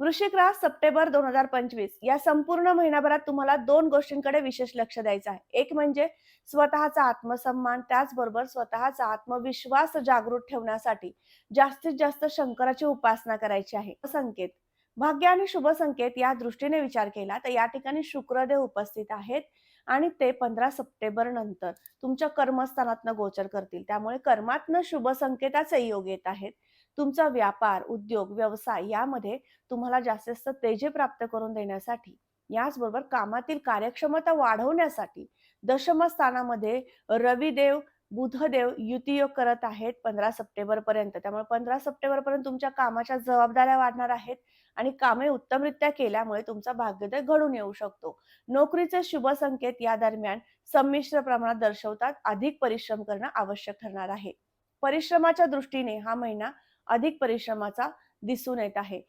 वृश्चिक रास सप्टेंबर दोन हजार पंचवीस. या संपूर्ण महिनाभरात तुम्हाला दोन गोष्टींकडे विशेष लक्ष द्यायचं आहे. एक म्हणजे स्वतःचा आत्मसन्मान त्याचबरोबर स्वतःचा आत्मविश्वास जागृत ठेवण्यासाठी जास्तीत जास्त शंकराची उपासना करायची आहे. संकेत. भाग्य आणि शुभ संकेत या दृष्टीने विचार केला तर या ठिकाणी शुक्रदेव उपस्थित आहेत आणि ते पंधरा सप्टेंबर नंतर तुमच्या कर्मस्थानातनं गोचर करतील. त्यामुळे कर्मातनं शुभ संकेताचे योग येत आहेत. तुमचा व्यापार उद्योग व्यवसाय यामध्ये तुम्हाला जास्तीत जास्त तेजे प्राप्त करून देण्यासाठी याचबरोबर कामातील कार्यक्षमता वाढवण्यासाठी दशमस्थानामध्ये रविदेव बुधदेव युतीयोग करत आहेत पंधरा सप्टेंबर पर्यंत. त्यामुळे पंधरा सप्टेंबर पर्यंत तुमच्या कामाच्या जबाबदाऱ्या वाढणार आहेत आणि कामे उत्तमरित्या केल्यामुळे तुमचा भाग्योदय घडून येऊ शकतो. नोकरीचे शुभ संकेत या दरम्यान संमिश्र प्रमाणात दर्शवतात. अधिक परिश्रम करणं आवश्यक ठरणार आहे. परिश्रमाच्या दृष्टीने हा महिना अधिक परिश्रमाचा दिसून येत आहे.